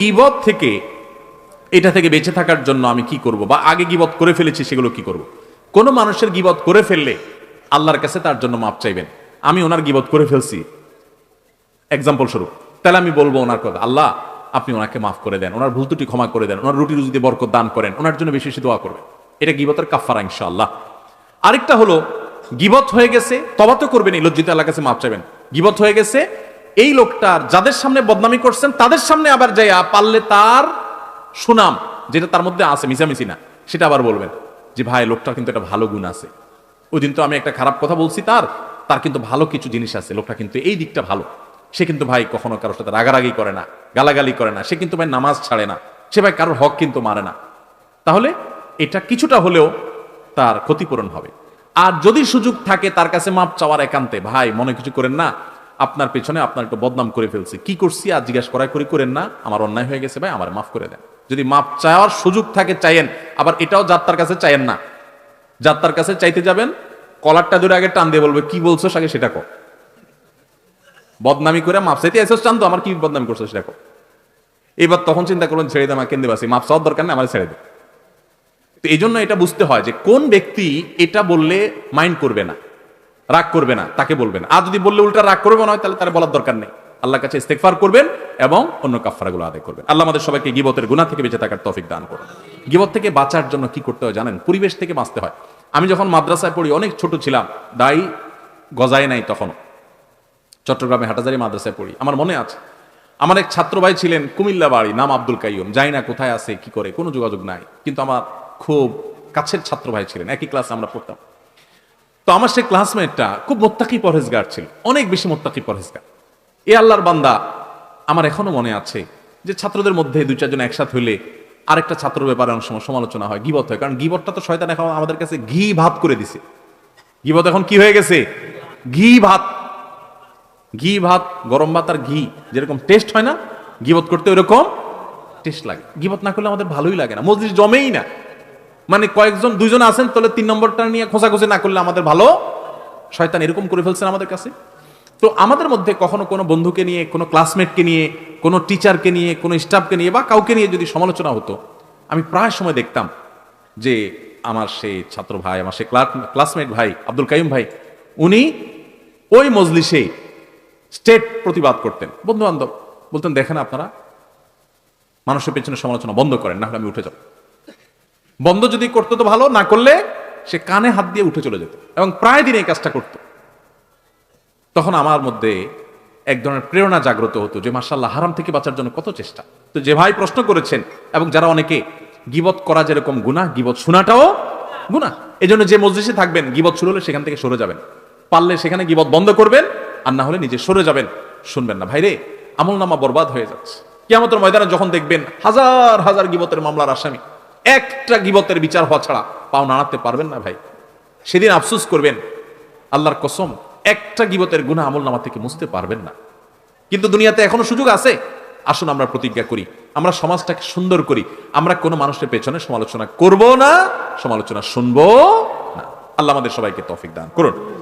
গিবত থেকে, এটা থেকে বেঁচে থাকার জন্য আমি কি করব? বা আগে গিবত করে ফেলেছি, সেগুলো কি করব? কোন মানুষের গিবত করে ফেললে আল্লাহর কাছে তার জন্য মাপ চাইবেন? আমি ওনার গিবত করে ফেলছি। এক্সাম্পল স্বরূপ। তাহলে আমি বলব ওনার কথা, আল্লাহ, আপনি ওনাকে মাফ করে দেন, ওনার ভুল ত্রুটি ক্ষমা করে দেন, ওনার রুটি রুজিতে বরকত দান করেন, ওনার জন্য বেশি বেশি দোয়া করবেন। এটা গিবতের কাফারা ইনশাআল্লাহ। আরেকটা হলো, গিবত হয়ে গেছে তবা তো করবেন এই লজ্জিত আল্লাহ কাছে মাপ চাইবেন। গিবত হয়ে গেছে এই লোকটার যাদের সামনে বদনামি করছেন, তাদের সামনে আবার যাইয়া পারলে তার সুনাম, যেটা তার মধ্যে আছে, মিশামিশি না, সেটা আবার বলবেন যে, ভাই, লোকটার কিন্তু একটা ভালো গুণ আছে। ওই দিন তো আমি একটা খারাপ কথা বলছি তার তার কিন্তু ভালো কিছু জিনিস আছে, লোকটা কিন্তু এই দিকটা ভালো। সে কিন্তু, ভাই, কখনো কারোর সাথে রাগারাগি করে না, গালাগালি করে না, সে কিন্তু, ভাই, নামাজ ছাড়ে না, সে, ভাই, কারোর হক কিন্তু মারে না। তাহলে এটা কিছুটা হলেও তার ক্ষতিপূরণ হবে। আর যদি সুযোগ থাকে তার কাছে মাপ চাওয়ার একান্তে, ভাই, মনে কিছু করেন না আপনার পেছনে আপনার একটু বদনাম করে ফেলছে। কি করছি? আর জিজ্ঞাসা করা করি, করেন না, আমার অন্যায় হয়ে গেছে ভাই, আমার মাফ করে দেন। যদি মাপ চাওয়ার সুযোগ থাকে চাইয়েন, আবার এটাও যাত্রার কাছে চাইয়েন না। যাত্রার কাছে চাইতে যাবেন, কলারটা ধরে আগে টান দিয়ে বলবে, কি বলছো আগে সেটা কো বদনামি করে মাপ চাইতে এসেছ টান তো আমার কি বদনামি করছ সেটা কো এবার তখন চিন্তা করবেন ছেড়ে দে আমার কেন্দ্রে বাসি মাপ চাওয়ার দরকার নেই, আমার ছেড়ে দে। তো এই জন্য এটা বুঝতে হয় যে কোন ব্যক্তি এটা বললে মাইন্ড করবে না। রাগ করবে না, তাকে বলবেন। আর যদি বললে উল্টা রাগ করবে না হয়, তাহলে তার বলার দরকার নেই। আল্লাহর কাছে ইস্তেকফার করবেন এবং অন্য কাফারাগুলো আদায় করবেন। আল্লাহ আমাদের সবাইকে গিবতের গুণা থেকে বেঁচে থাকার তৌফিক দান করুন। গিবত থেকে বাঁচার জন্য কি করতে হয় জানেন? পরিবেশ থেকে বাঁচতে হয়। আমি যখন মাদ্রাসায় পড়ি, অনেক ছোট ছিলাম দায়ী গজায় নাই তখন চট্টগ্রামে হাটাজারি মাদ্রাসায় পড়ি। আমার মনে আছে, আমার এক ছাত্র ভাই ছিলেন কুমিল্লা বাড়ি নাম আব্দুল কাইয়ুম। জানি না কোথায় আছে, কি করে, কোনো যোগাযোগ নাই। কিন্তু আমার খুব কাছের ছাত্র ভাই ছিলেন, একই ক্লাসে আমরা পড়তাম। তো আমার সেই ক্লাসমেটটা খুব মোত্তাকি পরহেজগার ছিল, অনেক বেশি মোত্তাকি পরহেজগার। এ আল্লাহর বান্দা, আমার এখনও মনে আছে যে ছাত্রদের মধ্যে দুই চারজন একসাথে হইলে আরেকটা ছাত্রের ব্যাপারে অনেক সময় সমালোচনা হয়, গিবত হয়। কারণ গিবতটা তো শয়তান এখন আমাদের কাছে ঘি ভাত করে দিছে। গিবত এখন কি হয়ে গেছে? ঘি ভাত। ঘি ভাত, গরম ভাত আর ঘি, যেরকম টেস্ট হয় না, গিবত করতে ওইরকম টেস্ট লাগে। গিবত না করলে আমাদের ভালোই লাগে না। মসজিদ জমেই না। মানে কয়েকজন, দুইজন আছেন, তাহলে তিন নম্বরটা নিয়ে খোঁজাখুঁজি না করলে আমাদের ভালো। শয়তান এরকম করে ফেলছেন আমাদের কাছে। তো আমাদের মধ্যে কখনো কোনো বন্ধুকে নিয়ে, কোনো ক্লাসমেটকে নিয়ে, কোনো টিচারকে নিয়ে, কোনো স্টাফকে নিয়ে বা কাউকে নিয়ে যদি সমালোচনা হতো, আমি প্রায় সময় দেখতাম যে আমার সেই ছাত্র ভাই, আমার সেই ক্লাসমেট ভাই, আব্দুল কাইম ভাই, উনি ওই মজলিসে স্টেট প্রতিবাদ করতেন। বন্ধু বান্ধব বলতেন, দেখেন আপনারা, মানুষের পেছনে সমালোচনা বন্ধ করেন না হলে আমি উঠে যাব। বন্ধ যদি করতো তো ভালো, না করলে সে কানে হাত দিয়ে উঠে চলে যেত এবং প্রায় দিন এই কাজটা করত। তখন আমার মধ্যে এক ধরনের প্রেরণা জাগ্রত হতো যে মার্শাল্লাহ হারাম থেকে বাঁচার জন্য কত চেষ্টা। তো যে ভাই প্রশ্ন করেছেন, এবং যারা অনেকে গিবত করা যেরকম গুণা গিবত শোনাটাও গুণা এই জন্য যে মসজিদে থাকবেন, গিবত শুরু হলে সেখান থেকে সরে যাবেন। পারলে সেখানে গিবত বন্ধ করবেন, আর না হলে নিজে সরে যাবেন, শুনবেন না। ভাইরে আমল নামা বরবাদ হয়ে যাচ্ছে। কিয়ামতের ময়দানে যখন দেখবেন হাজার হাজার গিবতের মামলার আসামি একটা গিবতের বিচার হওয়া ছাড়া পাও নাড়াতে পারবেন না ভাই। সেদিন আফসুস করবেন, আল্লাহর কসম, একটা গিবতের গুণা আমল নামা থেকে মুছতে পারবেন না। কিন্তু দুনিয়াতে এখনও সুযোগ আছে। আসুন আমরা প্রতিজ্ঞা করি, আমরা সমাজটাকে সুন্দর করি, আমরা কোনো মানুষের পেছনে সমালোচনা করব না, সমালোচনা শুনব না। আল্লাহ আমাদের সবাইকে তফিক দান করুন।